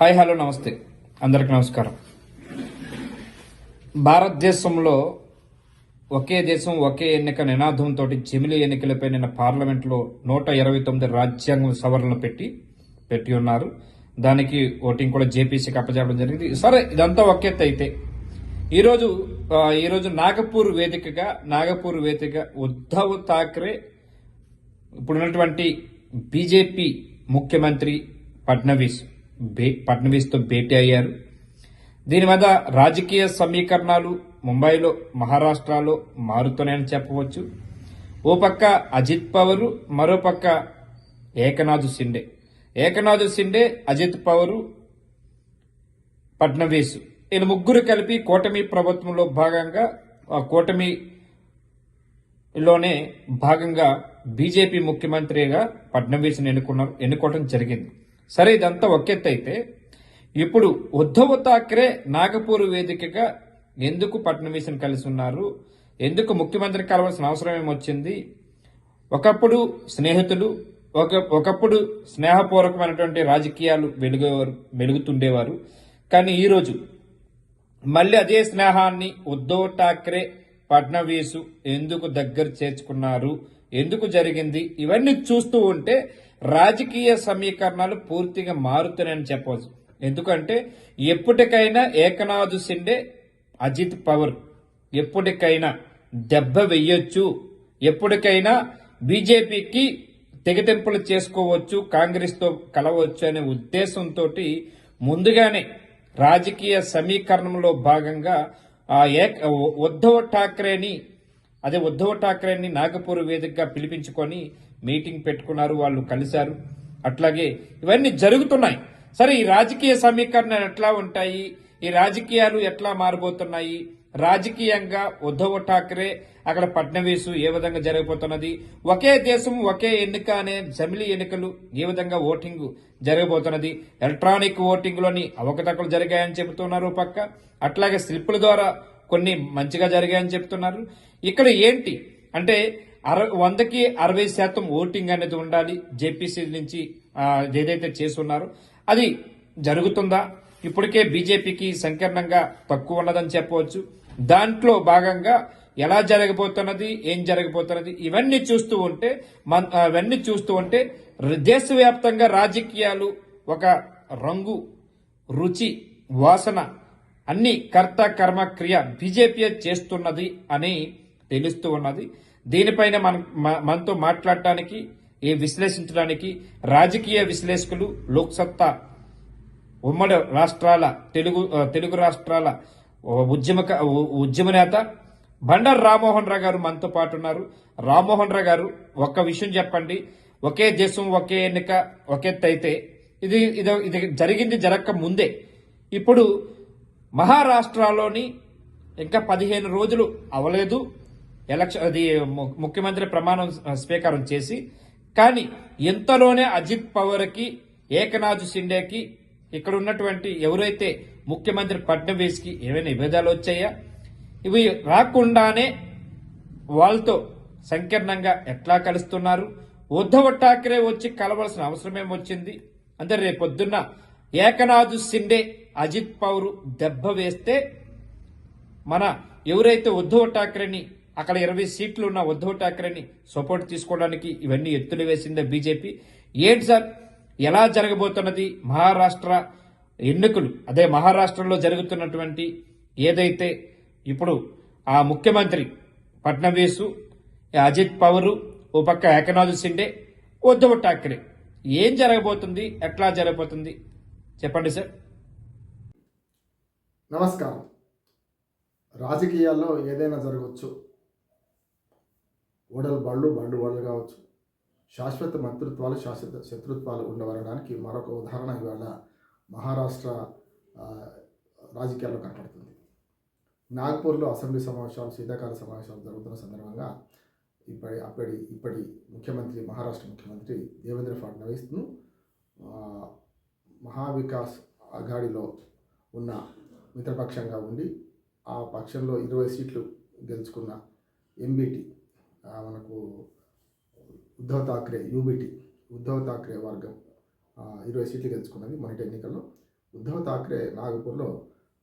Hi hello నమస్తే. అందరికి నమస్కారం. భారతదేశంలో ఒకే దేశం ఒకే ఎన్నిక నినాదంతో జమిలి ఎన్నికలపై నిన్న పార్లమెంట్లో నూట ఇరవై తొమ్మిది రాజ్యాంగ సవరణలు పెట్టి పెట్టి ఉన్నారు. దానికి ఓటింగ్ కూడా జేపీసీకి అప్పచెప్పడం జరిగింది. సరే ఇదంతా ఒక అయితే. ఈరోజు ఈరోజు నాగపూర్ వేదికగా నాగపూర్ వేదిక ఉద్ధవ్ ఠాక్రే ఇప్పుడున్నటువంటి బీజేపీ ముఖ్యమంత్రి ఫడ్నవీస్ బే ఫడ్నవీస్తో భేటీ అయ్యారు. దీని మీద రాజకీయ సమీకరణాలు ముంబైలో మహారాష్ట్రలో మారుతున్నాయని చెప్పవచ్చు. ఓ పక్క అజిత్ పవరు మరో పక్క ఏకనాథ్ సిండే ఏకనాథ్ సిండే అజిత్ పవరు ఫడ్నవీస్ వీళ్ళు ముగ్గురు కలిపి కూటమి ప్రభుత్వంలో భాగంగా ఆ భాగంగా బీజేపీ ముఖ్యమంత్రిగా ఫడ్నవీస్ని ఎన్నుకున్నారు ఎన్నుకోవడం జరిగింది. సరే ఇదంతా ఒకెత్త అయితే ఇప్పుడు ఉద్ధవ్ ఠాక్రే నాగపూర్ వేదికగా ఎందుకు ఫడ్నవీస్ని కలిసి ఉన్నారు ఎందుకు ముఖ్యమంత్రి కలవాల్సిన అవసరం ఏమొచ్చింది? ఒకప్పుడు స్నేహితులు ఒక ఒకప్పుడు స్నేహపూర్వకమైనటువంటి రాజకీయాలు వెలుగేవారు వెలుగుతుండేవారు. కానీ ఈరోజు మళ్ళీ అదే స్నేహాన్ని ఉద్ధవ్ ఠాక్రే ఫడ్నవీసు ఎందుకు దగ్గర చేర్చుకున్నారు? ఎందుకు జరిగింది? ఇవన్నీ చూస్తూ ఉంటే రాజకీయ సమీకరణాలు పూర్తిగా మారుతున్నాయని చెప్పవచ్చు. ఎందుకంటే ఎప్పటికైనా ఏకనాథు సిండే అజిత్ పవర్. ఎప్పటికైనా దెబ్బ వెయ్యొచ్చు ఎప్పటికైనా బీజేపీకి తెగటెంపులు చేసుకోవచ్చు కాంగ్రెస్తో కలవచ్చు అనే ఉద్దేశంతో ముందుగానే రాజకీయ సమీకరణంలో భాగంగా ఆ ఏక ఉద్ధవ్ ఠాక్రేని అదే ఉద్ధవ్ ఠాక్రేని నాగపూర్ వేదికగా పిలిపించుకొని మీటింగ్ పెట్టుకున్నారు వాళ్ళు కలిశారు. అట్లాగే ఇవన్నీ జరుగుతున్నాయి. సరే ఈ రాజకీయ సమీకరణలు ఎట్లా ఉంటాయి? ఈ రాజకీయాలు ఎట్లా మారబోతున్నాయి? రాజకీయంగా ఉద్ధవ్ ఠాక్రే అక్కడ ఫడ్నవీస్ ఏ విధంగా జరగబోతున్నది? ఒకే దేశం ఒకే ఎన్నిక అనే జమిలి ఎన్నికలు ఏ విధంగా ఓటింగ్ జరగబోతున్నది? ఎలక్ట్రానిక్ ఓటింగ్లోని అవకతవకలు జరిగాయని చెబుతున్నారు పక్క. అట్లాగే స్లిప్పుల ద్వారా కొన్ని మంచిగా జరిగాయని చెప్తున్నారు. ఇక్కడ ఏంటి? అంటే అర వందకి అరవై శాతం ఓటింగ్ అనేది ఉండాలి జేపీసీ నుంచి ఏదైతే చేస్తున్నారో. అది జరుగుతుందా? ఇప్పటికే బీజేపీకి సంకీర్ణంగా తక్కువ ఉన్నదని చెప్పవచ్చు. దాంట్లో భాగంగా ఎలా జరగబోతున్నది ఏం జరగబోతున్నది ఇవన్నీ చూస్తూ ఉంటే మన అవన్నీ చూస్తూ ఉంటే దేశవ్యాప్తంగా రాజకీయాలు ఒక రంగు రుచి వాసన అన్ని కర్త కర్మ క్రియ బీజేపీ చేస్తున్నది అని తెలుస్తూ ఉన్నది. దీనిపైన మన మనతో మాట్లాడటానికి ఏ విశ్లేషించడానికి రాజకీయ విశ్లేషకులు లోక్సత్తా ఉమ్మడి రాష్ట్రాల తెలుగు తెలుగు రాష్ట్రాల ఉద్యమ ఉద్యమ నేత బండారు రామ్మోహన్ రావు గారు మనతో పాటు ఉన్నారు. రామ్మోహన్ రావు గారు ఒక్క విషయం చెప్పండి. ఒకే దేశం ఒకే ఎన్నిక ఒకే అయితే ఇది ఇది ఇది జరిగింది జరగక ముందే. ఇప్పుడు మహారాష్ట్రలోని ఇంకా పదిహేను రోజులు అవలేదు. ఎలక్షన్ అది ము- ముఖ్యమంత్రి ప్రమాణం స్వీకారం చేసి కానీ ఇంతలోనే అజిత్ పవర్కి ఏకనాథ్ షిండేకి ఇక్కడ ఉన్నటువంటి ఎవరైతే ముఖ్యమంత్రి ఫడ్నవీస్కి ఏమైనా విభేదాలు వచ్చాయా? ఇవి రాకుండానే వాళ్ళతో సంకీర్ణంగా ఎట్లా కలుస్తున్నారు? ఉద్ధవ్ ఠాక్రే వచ్చి కలవలసిన అవసరమేం వచ్చింది? అంటే రేపొద్దున్న ఏకనాథ్ షిండే అజిత్ పౌర్ దెబ్బ వేస్తే మన ఎవరైతే ఉద్ధవ్ ఠాక్రేని అక్కడ ఇరవై సీట్లు ఉన్న ఉద్ధవ్ ఠాక్రేని సపోర్ట్ తీసుకోవడానికి ఇవన్నీ ఎత్తులు వేసిందే బీజేపీ. ఏంటి సార్? ఎలా జరగబోతున్నది? మహారాష్ట్ర ఎన్నికలు అదే మహారాష్ట్రలో జరుగుతున్నటువంటి ఏదైతే ఇప్పుడు ఆ ముఖ్యమంత్రి ఫడ్నవీసు అజిత్ పవరు ఓ పక్క ఏకనాథ్ సిండే ఉద్ధవ్ ఠాక్రే. ఏం జరగబోతుంది? ఎట్లా జరగబోతుంది? చెప్పండి సార్. నమస్కారం. రాజకీయాల్లో ఏదైనా జరగవచ్చు. ఓడలు బళ్ళు బండ్లు ఓడలు కావచ్చు. శాశ్వత మంత్రిత్వాలు శాశ్వత శత్రుత్వాలు ఉండవలడానికి మరొక ఉదాహరణ ఇవాళ మహారాష్ట్ర రాజకీయాల్లో కనపడుతుంది. నాగ్పూర్లో అసెంబ్లీ సమావేశాలు శీతాకాల సమావేశాలు జరుగుతున్న సందర్భంగా ఇప్పటి అప్పటి ఇప్పటి ముఖ్యమంత్రి మహారాష్ట్ర ముఖ్యమంత్రి దేవేంద్ర ఫడ్నవీస్ను మహావికాస్ అఘాడిలో ఉన్న మిత్రపక్షంగా ఉండి ఆ పక్షంలో ఇరవై సీట్లు గెలుచుకున్న ఎంబీటీ మనకు ఉద్ధవ్ థాక్రే యూబీటీ ఉద్ధవ్ థాక్రే వర్గం ఇరవై సీట్లు గెలుచుకున్నది మొదటి ఎన్నికల్లో. ఉద్ధవ్ ఠాక్రే నాగపూర్లో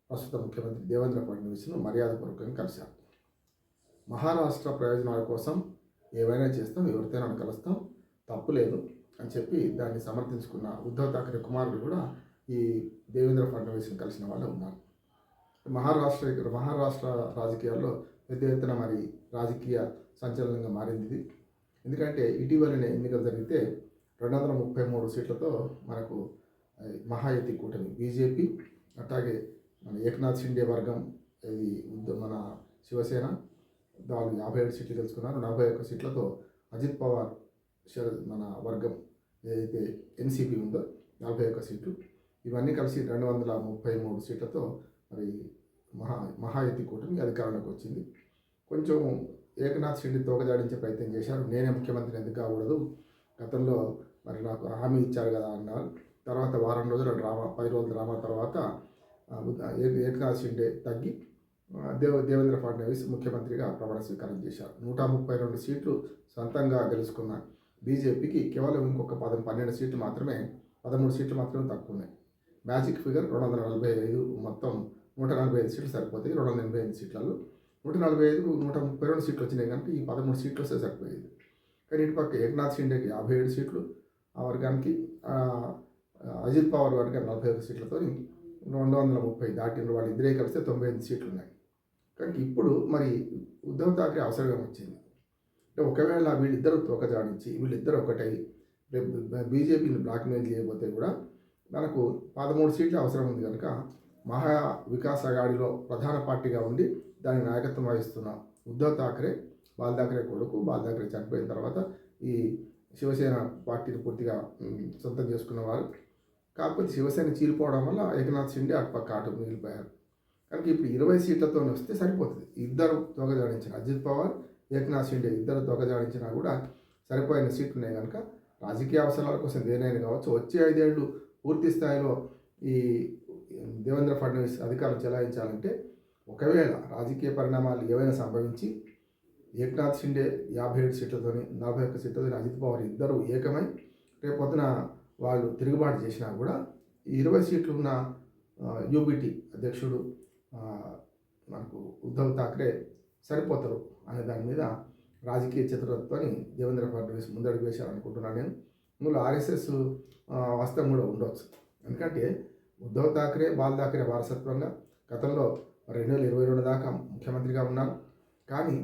ప్రస్తుత ముఖ్యమంత్రి దేవేంద్ర ఫడ్నవీస్ను మర్యాదపూర్వకంగా కలిశారు. మహారాష్ట్ర ప్రయోజనాల కోసం ఏవైనా చేస్తాం ఎవరితోనైనా కలుస్తాం తప్పు లేదు అని చెప్పి దాన్ని సమర్థించుకున్న ఉద్ధవ్ థాక్రే కుమారుడు కూడా ఈ దేవేంద్ర ఫడ్నవీస్ని కలిసిన వాళ్ళు ఉన్నారు. మహారాష్ట్ర ఇక్కడ మహారాష్ట్ర రాజకీయాల్లో పెద్ద ఎత్తున మరి రాజకీయ సంచలనంగా మారింది. ఎందుకంటే ఇటీవలనే ఎన్నికలు జరిగితే రెండు వందల ముప్పై మూడు సీట్లతో మనకు మహాయతి కూటమి బీజేపీ అట్లాగే మన ఏకనాథ్ షిండే వర్గం ఇది మన శివసేన వాళ్ళు యాభై ఏడు సీట్లు గెలుచుకున్నారు. నలభై ఒక్క సీట్లతో అజిత్ పవార్ శర- మన వర్గం ఏదైతే ఎన్సీపీ ఉందో నలభై ఒక్క సీట్లు. ఇవన్నీ కలిసి రెండు వందల ముప్పై మూడు సీట్లతో మరి మహా మహాయతి కూటమి అధికారంలోకి వచ్చింది. కొంచెం ఏకనాథ్ షిండే తోకజాడించే ప్రయత్నం చేశారు. నేనే ముఖ్యమంత్రిని ఎందుకు కాకూడదు? గతంలో మరి నాకు హామీ ఇచ్చారు కదా అన్నారు. తర్వాత వారం రోజుల డ్రామా పది రోజుల డ్రామా తర్వాత ఏకనాథ్ షిండే తగ్గి దేవ దేవేంద్ర ఫడ్నవీస్ ముఖ్యమంత్రిగా ప్రమాణ స్వీకారం చేశారు. నూట ముప్పై రెండు సీట్లు సొంతంగా గెలుచుకున్న బీజేపీకి కేవలం ఇంకొక పదం పన్నెండు సీట్లు మాత్రమే పదమూడు సీట్లు మాత్రమే తక్కువ ఉన్నాయి. మ్యాజిక్ ఫిగర్ రెండు వందల నలభై ఐదు మొత్తం నూట నలభై ఐదు సీట్లు సరిపోతాయి రెండు వందల ఎనభై ఐదు సీట్లలో. నూట నలభై ఐదు నూట ముప్పై రెండు సీట్లు వచ్చినాయి కనుక ఈ పదమూడు సీట్లు వస్తే సరిపోయేది. కానీ ఇటు పక్క ఏకనాథ్ షిండేకి యాభై ఏడు సీట్లు ఆ వర్గానికి అజిత్ పవార్ వర్గానికి నలభై ఐదు సీట్లతో రెండు వందల ముప్పై దాటిన వాళ్ళు ఇద్దరే కలిస్తే తొంభై ఎనిమిది సీట్లు ఉన్నాయి. కానీ ఇప్పుడు మరి ఉద్ధవ్ ఠాక్రే అవసరం వచ్చింది. అంటే ఒకవేళ వీళ్ళిద్దరూ తోకజాడించి వీళ్ళిద్దరు ఒకటై రేపు బీజేపీని బ్లాక్మెయిల్ చేయబోతే కూడా మనకు పదమూడు సీట్లు అవసరం ఉంది కనుక మహా వికాస్ అగాడిలో ప్రధాన పార్టీగా ఉండి దాని నాయకత్వం వహిస్తున్న ఉద్ధవ్ థాక్రే బాల్ థాక్రే కొడుకు. బాల్ థాక్రే చనిపోయిన తర్వాత ఈ శివసేన పార్టీని పూర్తిగా సొంతం చేసుకున్నవారు కాకపోతే శివసేన చీలిపోవడం వల్ల ఏకనాథ్ షిండే అటుపక్క అటు మిగిలిపోయారు. కనుక ఇప్పుడు ఇరవై సీట్లతో వస్తే సరిపోతుంది. ఇద్దరు దొంగజాడించిన అజిత్ పవార్ ఏకనాథ్ షిండే ఇద్దరు దొంగజాడించినా కూడా సరిపోయిన సీట్లు ఉన్నాయి కనుక రాజకీయ అవసరాల కోసం దేనైనా కావచ్చు. వచ్చే ఐదేళ్ళు పూర్తి స్థాయిలో ఈ దేవేంద్ర ఫడ్నవీస్ అధికారం చెలాయించాలంటే ఒకవేళ రాజకీయ పరిణామాలు ఏవైనా సంభవించి ఏకనాథ్ షిండే యాభై ఏడు సీట్లతోని నలభై ఒక్క సీట్లతోని అజిత్ పవార్ ఇద్దరు ఏకమై రేపు పొద్దున వాళ్ళు తిరుగుబాటు చేసినా కూడా ఇరవై సీట్లు ఉన్న యూబీటీ అధ్యక్షుడు మనకు ఉద్ధవ్ ఠాక్రే సరిపోతారు అనే దాని మీద రాజకీయ చతురతని దేవేంద్ర ఫడ్నవీస్ ముందడుగు వేశారనుకుంటున్నాను నేను. ఇందులో ఆర్ఎస్ఎస్ వస్తం కూడా ఉండవచ్చు ఎందుకంటే ఉద్ధవ్ ఠాక్రే బాల్ థాక్రే వారసత్వంగా గతంలో రెండు వేల ఇరవై రెండు దాకా ముఖ్యమంత్రిగా ఉన్నారు కానీ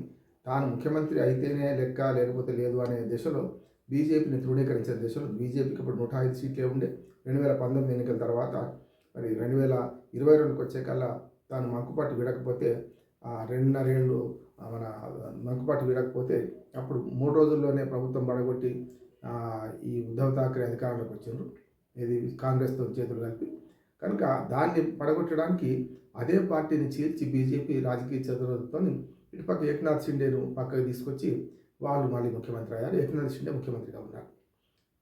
తాను ముఖ్యమంత్రి అయితేనే లెక్క లేకపోతే లేదు అనే దిశలో బీజేపీని తృణీకరించే దిశలో బీజేపీకి ఇప్పుడు నూట ఐదు సీట్లే ఉండే. రెండు వేల పంతొమ్మిది ఎన్నికల తర్వాత మరి రెండు వేల ఇరవై రెండుకి వచ్చే కల్లా తాను మంకుపాటు విడకపోతే ఆ రెండున్నరేళ్ళు మన మంకుపాటు విడకపోతే అప్పుడు మూడు రోజుల్లోనే ప్రభుత్వం పడగొట్టి ఈ ఉద్ధవ్ థాక్రే అధికారంలోకి వచ్చిండ్రు. ఇది కాంగ్రెస్తో చేతులు కలిపి కనుక దాన్ని పడగొట్టడానికి అదే పార్టీని చీల్చి బీజేపీ రాజకీయ చతురతతో ఇటుపక్క ఏకనాథ్ షిండేను పక్కకు తీసుకొచ్చి వాళ్ళు మళ్ళీ ముఖ్యమంత్రి అయ్యారు. ఏకనాథ్ షిండే ముఖ్యమంత్రిగా ఉన్నారు.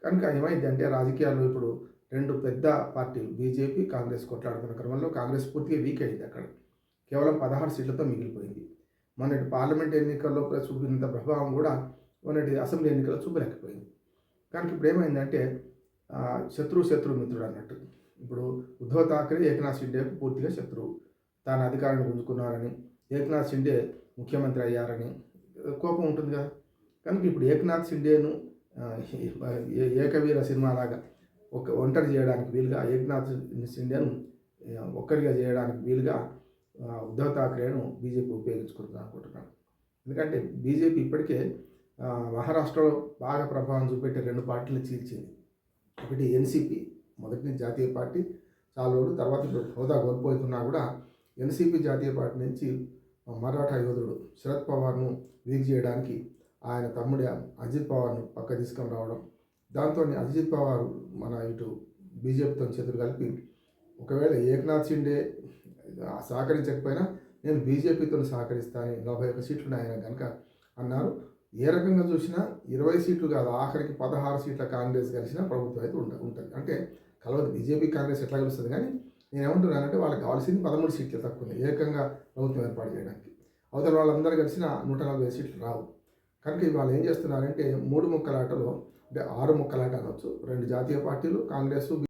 కనుక ఏమైంది అంటే రాజకీయాల్లో ఇప్పుడు రెండు పెద్ద పార్టీలు బీజేపీ కాంగ్రెస్ కొట్లాడుతున్న క్రమంలో కాంగ్రెస్ పూర్తిగా వీక్ అయింది అక్కడ. కేవలం పదహారు సీట్లతో మిగిలిపోయింది. మొన్నటి పార్లమెంట్ ఎన్నికల్లో చూపినంత ప్రభావం కూడా మొన్నటి అసెంబ్లీ ఎన్నికల్లో చూపలేకపోయింది. కనుక ఇప్పుడు ఏమైందంటే శత్రు శత్రువు శత్రువు మిత్రుడు అన్నట్టు. ఇప్పుడు ఉద్ధవ్ ఠాక్రే ఏకనాథ్ షిండేకు పూర్తిగా శత్రువు. తాను అధికారాన్ని గుంజుకున్నారని ఏకనాథ్ షిండే ముఖ్యమంత్రి అయ్యారని కోపం ఉంటుంది కదా. కనుక ఇప్పుడు ఏకనాథ్ షిండేను ఏ- ఏకవీర సినిమాలాగా ఒక ఒంటరి చేయడానికి వీలుగా ఏకనాథ్ షిండేను ఒక్కరిగా చేయడానికి వీలుగా ఉద్ధవ్ ఠాక్రేను బీజేపీ ఉపయోగించుకుంటుంది అనుకుంటున్నాను. ఎందుకంటే బీజేపీ ఇప్పటికే మహారాష్ట్రలో బాగా ప్రభావం చూపెట్టే రెండు పార్టీలు చీల్చింది. ఒకటి ఎన్సీపీ మొదటి నుంచి జాతీయ పార్టీ చాలా రోజులు తర్వాత హోదా కోల్పోతున్నా కూడా ఎన్సీపీ జాతీయ పార్టీ నుంచి మరాఠా యోధుడు శరద్ పవార్ను వీక్ చేయడానికి ఆయన తమ్ముడు అజిత్ పవార్ను పక్క తీసుకొని రావడం. దాంతో అజిత్ పవార్ మన ఇటు బీజేపీతో చేతులు కలిపి ఒకవేళ ఏకనాథ్ షిండే సహకరించకపోయినా నేను బీజేపీతో సహకరిస్తాను నలభై ఒక్క సీట్లు ఆయన కనుక అన్నారు. ఏ రకంగా చూసినా ఇరవై సీట్లు కాదు ఆఖరికి పదహారు సీట్ల కాంగ్రెస్ కలిసినా ప్రభుత్వం అయితే ఉంట ఉంటుంది. అంటే కలవదు. బీజేపీ కాంగ్రెస్ ఎట్లా కలుస్తుంది? కానీ నేను ఏమంటున్నానంటే వాళ్ళకి కావాల్సింది పదమూడు సీట్లు తక్కువ ఉన్నాయి. ఏకంగా ప్రభుత్వం ఏర్పాటు చేయడానికి. అవతల వాళ్ళందరూ కలిసిన నూట నలభై సీట్లు రావు. కనుక వాళ్ళు ఏం చేస్తున్నారంటే మూడు ముక్కలాటలో అంటే ఆరు ముక్కలాట అనొచ్చు రెండు జాతీయ పార్టీలు కాంగ్రెస్